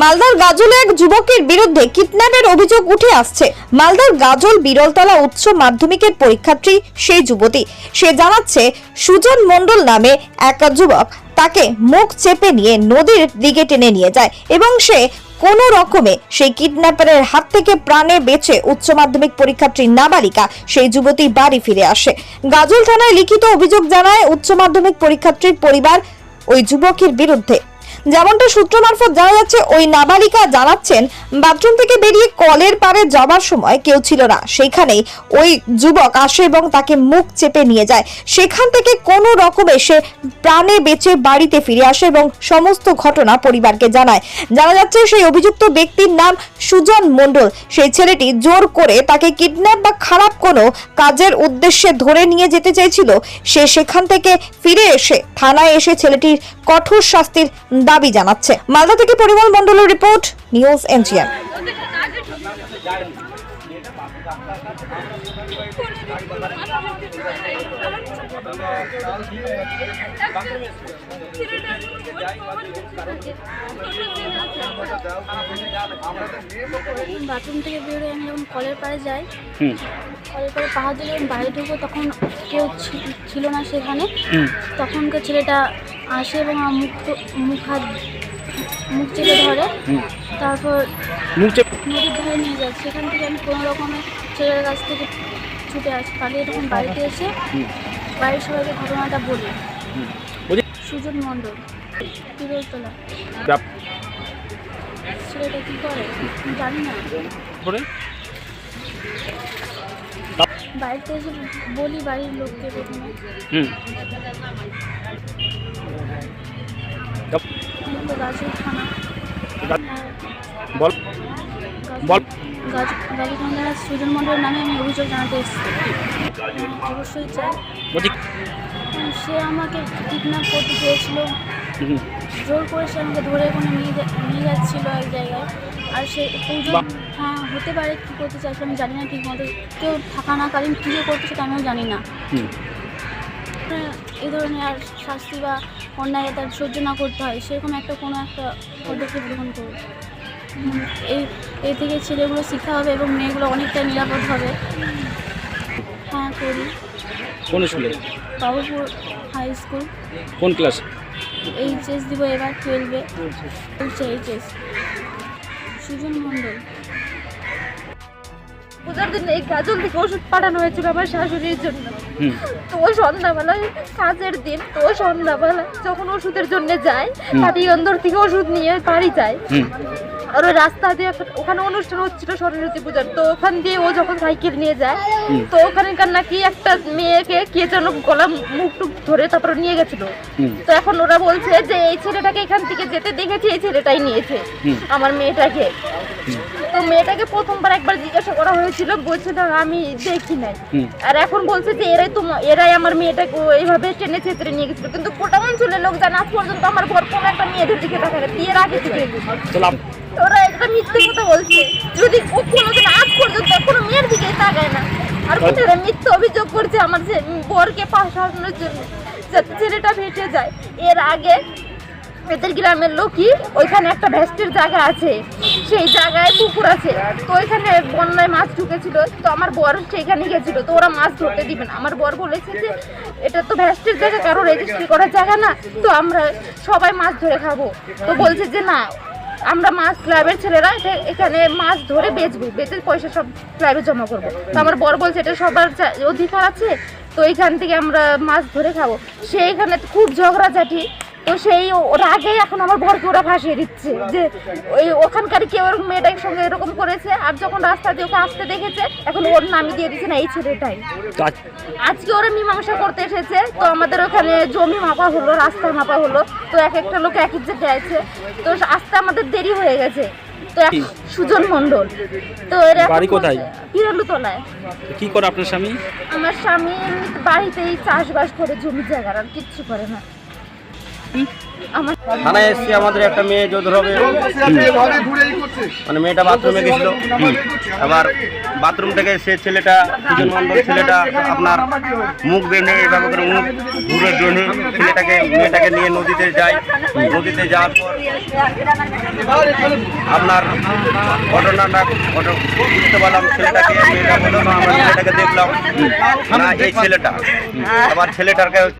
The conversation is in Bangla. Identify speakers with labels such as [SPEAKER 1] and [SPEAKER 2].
[SPEAKER 1] মালদার গাজলে এক যুবকের বিরুদ্ধে কিডন্যাপের অভিযোগ উঠে আসছে। মালদার গাজল বিরলতলা উচ্চ মাধ্যমিকের পরীক্ষার্থী সেই যুবতী। সে জানাচ্ছে, সুজন মণ্ডল নামে এক যুবক তাকে মুখ চেপে নিয়ে নদীর দিকে টেনে নিয়ে যায় এবং সে কোনো রকমে সেই কিডন্যাপারের হাত থেকে প্রাণে বেঁচে উচ্চ মাধ্যমিক পরীক্ষার্থী নাবালিকা সেই যুবতী বাড়ি ফিরে আসে। গাজল থানায় লিখিত অভিযোগ জানায়, উচ্চ মাধ্যমিক পরীক্ষার্থীর পরিবার ওই যুবকের বিরুদ্ধে যেমনটা সূত্র মারফত জানা যাচ্ছে, ওই নাবালিকা জানাচ্ছেন, বাথরুম থেকে বেরিয়ে কলের পারে যাবার সময় কেউ ছিল না। সেখানেই ওই যুবক আসে এবং তাকে মুখ চেপে নিয়ে যায়। সেখান থেকে কোনো রকমে সে প্রাণে বেঁচে বাড়িতে ফিরে আসে এবং সমস্ত ঘটনা পরিবারকে জানায়। জানা যাচ্ছে, সেই অভিযুক্ত ব্যক্তির নাম সুজন মণ্ডল। সেই ছেলেটি জোর করে তাকে কিডন্যাপ বা খারাপ কোনো কাজের উদ্দেশ্যে ধরে নিয়ে যেতে চেয়েছিল। সে সেখান থেকে ফিরে এসে থানায় এসে ছেলেটির কঠোর শাস্তির দাবি জানাচ্ছে। মালদা থেকে পরিমল মণ্ডলের রিপোর্ট নিউজ এনজিআর।
[SPEAKER 2] বাথরুম থেকে বেরোয় আমি যখন কলের পাড়ে যাই
[SPEAKER 3] হুম।
[SPEAKER 2] কলের পাড়ে পাহাড় দিলে বাইরে ঢুকবো তখন কেউ ছি- ছিল না সেখানে।
[SPEAKER 3] হুম।
[SPEAKER 2] তখনকার ছেলেটা আসে এবং আমার মুখ মুখ হাত মুখ চেপে ধরে। তারপর
[SPEAKER 3] মুখ চেপ
[SPEAKER 2] নদীর ধারে নিয়ে যায়। সেখান থেকে আমি কোনো রকমে ছেলের কাছ থেকে ছুটে আসি। পালিয়ে তখন বাড়িতে এসে বাড়ির সবাইকে ঘটনাটা বলি। সুজন মণ্ডল তিরোলতলা
[SPEAKER 3] ব্যাপ-
[SPEAKER 2] ছেলেটা কী করে? জানি না। বাড়িতে এসে বলি বাড়ির লোককে প্রথমে।
[SPEAKER 3] বল। বল।
[SPEAKER 2] থানার সুজন নামে আমি অভিযোগ জানাতে এসেছি অবশ্যই চাই সে আমাকে কিডন্যাপ করতে চেয়েছিল জোর করে সে আমাকে ধরে ওখানে নিয়ে নিয়ে যাচ্ছিল এক জায়গায় আর সে
[SPEAKER 3] বাহ।
[SPEAKER 2] হ্যাঁ হতে পারে কী করতে চাইছে আমি জানি না ঠিক মতো কেউ থাকা না কালীন কী যে করতে সেটা আমিও জানি না এই ধরনের আর শাস্তি বা অন্যায় তার সহ্য না করতে হয় সেরকম একটা কোনো একটা পদক্ষেপ গ্রহণ করুন। এই এই থেকে ছেলেগুলো শিক্ষা হবে এবং মেয়েগুলো অনেকটা নিরাপদ হবে। হ্যাঁ করি।
[SPEAKER 3] কোন স্কুলে?
[SPEAKER 2] বাবুপুর হাই স্কুল
[SPEAKER 3] কোন ক্লাস
[SPEAKER 2] এইচএস দিব এবার টুয়েলভে বলছে এইচএস সুজন মণ্ডল।
[SPEAKER 4] পূজার দিন এই কাজল থেকে ওষুধ পাঠানো হয়েছিল আমার শাশুড়ির জন্য। তো সন্ধ্যাবেলায় কাজের দিন তো সন্ধ্যাবেলা যখন ওষুধের জন্য যায়
[SPEAKER 3] হুম।
[SPEAKER 4] অন্দর থেকে ওষুধ নিয়ে বাড়ি যায় আর ওই রাস্তা দিয়ে ওখানে অনুষ্ঠান হচ্ছিল সরস্বতী পূজার। তো ওখান দিয়ে ও যখন সাইকেল নিয়ে যায় তো ওখানকার নাকি একটা মেয়েকে কে যেন গলা মুখ টুক ধরে তারপরে নিয়ে গেছিল। তো এখন ওরা বলছে যে এই ছেলেটাকে এখান থেকে যেতে দেখেছি এই ছেলেটাই নিয়েছে আমার মেয়েটাকে। তো মেয়েটাকে প্রথমবার একবার জিজ্ঞাসা করা হয়েছিল বলছে না আমি দেখি নাই। আর এখন বলছে যে এরাই তো এরাই আমার মেয়েটাকে এইভাবে টেনে চেতরে নিয়ে গেছিল। কিন্তু গোটা অঞ্চলের লোক জানে আজ পর্যন্ত আমার বর কোনো একটা মেয়েদের দিকে তাকায় বিয়ের আগে থেকে। ওরা একটা মিথ্যে কথা বলছে যদি ও কোনোদিন আজ পর্যন্ত কোনো মেয়ের দিকে তাকায় না। আর কোথায় মিথ্যে অভিযোগ করছে আমার যে বরকে পাশানোর জন্য যাতে ছেলেটা ভেসে যায়। এর আগে এদের গ্রামের লোকই ওইখানে একটা ভ্যাস্টের জায়গা আছে। সেই জায়গায় পুকুর আছে। তো ওইখানে বন্যায় মাছ ঢুকেছিল। তো আমার বর সেখানে গেছিল। তো ওরা মাছ ধরতে দিবে না। আমার বর বলেছে যে এটা তো ভ্যাস্টের জায়গা। কারও রেজিস্ট্রি করার জায়গা না। তো আমরা সবাই মাছ ধরে খাব। তো বলছে যে না আমরা মাছ ক্লাবের ছেলেরা এটা- এখানে মাছ ধরে বেচবো, বেচে পয়সা সব ক্লাবে জমা করব। তো আমার বর বলছে, এটা সবার অধিকার আছে, তো এখান থেকে আমরা মাছ ধরে খাব। সে এখানে খুব ঝগড়াঝাটি তো সেই ওর আগেই এখন আমার বরকে ওরা ভাসিয়ে দিচ্ছে যে ওই ওখানকার কেউ ওর মেয়েটার সঙ্গে এরকম করেছে আর যখন রাস্তা দিয়ে ওকে আসতে দেখেছে এখন ওর নামই দিয়ে দিচ্ছে না এই ছেলেটাই। আজকে ওরা মীমাংসা করতে এসেছে তো আমাদের ওখানে জমি মাপা হলো রাস্তা মাপা হলো তো এক একটা লোক এক জায়গায় আছে। তো আসতে আমাদের দেরি হয়ে গেছে। তো এক- সুজন মণ্ডল। তো এর
[SPEAKER 3] বাড়ি কোথায়? কি করে আপনার স্বামী?
[SPEAKER 4] আমার স্বামী বাড়িতেই চাষবাস করে জমি জায়গার আর কিচ্ছু করে না।
[SPEAKER 5] থানায় এসছি, আমাদের একটা মেয়ে যোধর হবে। মানে মেয়েটা বাথরুমে গেছিল। আবার বাথরুম থেকে সে ছেলেটা সুজন মণ্ডল ছেলেটা আপনার মুখ বেঁধে এভাবে করে মুখ ঘুরে বেঁধে ছেলেটাকে, মেয়েটাকে নিয়ে নদীতে যায়। নদীতে যাওয়ার পর আপনার ঘটনাটা ঘট- বুঝতে পারলাম ছেলেটাকে মেয়েটা আমরা ছেলেটাকে দেখলাম। না, এই ছেলেটা। আবার ছেলেটাকে